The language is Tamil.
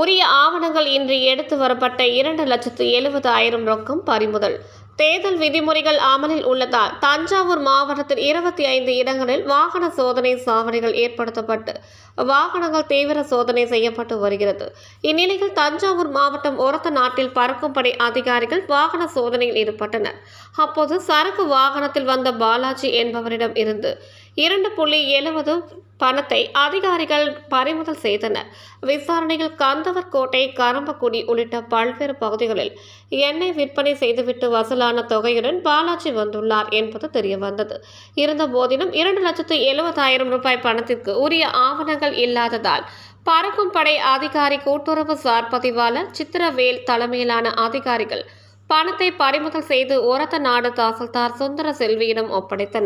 உரிய ஆவணங்கள் இன்று எடுத்து வரப்பட்ட இரண்டு லட்சத்து எழுபது ஆயிரம் ரொக்கம் பறிமுதல். தேர்தல் விதிமுறைகள் அமலில் உள்ளதால் தஞ்சாவூர் மாவட்டத்தில் இருபத்தி ஐந்து இடங்களில் வாகன சோதனை சாவடிகள் ஏற்படுத்தப்பட்டு வாகனங்கள் தீவிர சோதனை செய்யப்பட்டு வருகிறது. இந்நிலையில் தஞ்சாவூர் மாவட்டம் ஒரத்த நாட்டில் பறக்கும் படை அதிகாரிகள் வாகன சோதனையில் ஈடுபட்டனர். அப்போது சரக்கு வாகனத்தில் வந்த பாலாஜி என்பவரிடம் இருந்து இரண்டு புள்ளி எழுபது பணத்தை அதிகாரிகள் பறிமுதல் செய்தனர். விசாரணையில் கந்தவர் கோட்டை கரம்பக்குடி உள்ளிட்ட பல்வேறு பகுதிகளில் எண்ணெய் விற்பனை செய்துவிட்டு வசூலான தொகையுடன் பாலாஜி வந்துள்ளார் என்பது தெரியவந்தது. இருந்த போதிலும் இரண்டு லட்சத்து எழுபதாயிரம் ரூபாய் பணத்திற்கு உரிய ஆவணங்கள் இல்லாததால் பறக்கும் படை அதிகாரி கூட்டுறவு சார் பதிவாளர் சித்திரவேல் தலைமையிலான அதிகாரிகள் பணத்தை பறிமுதல் செய்து உரத்த நாடு தாசில்தார் சுந்தர செல்வியிடம் ஒப்படைத்தனர்.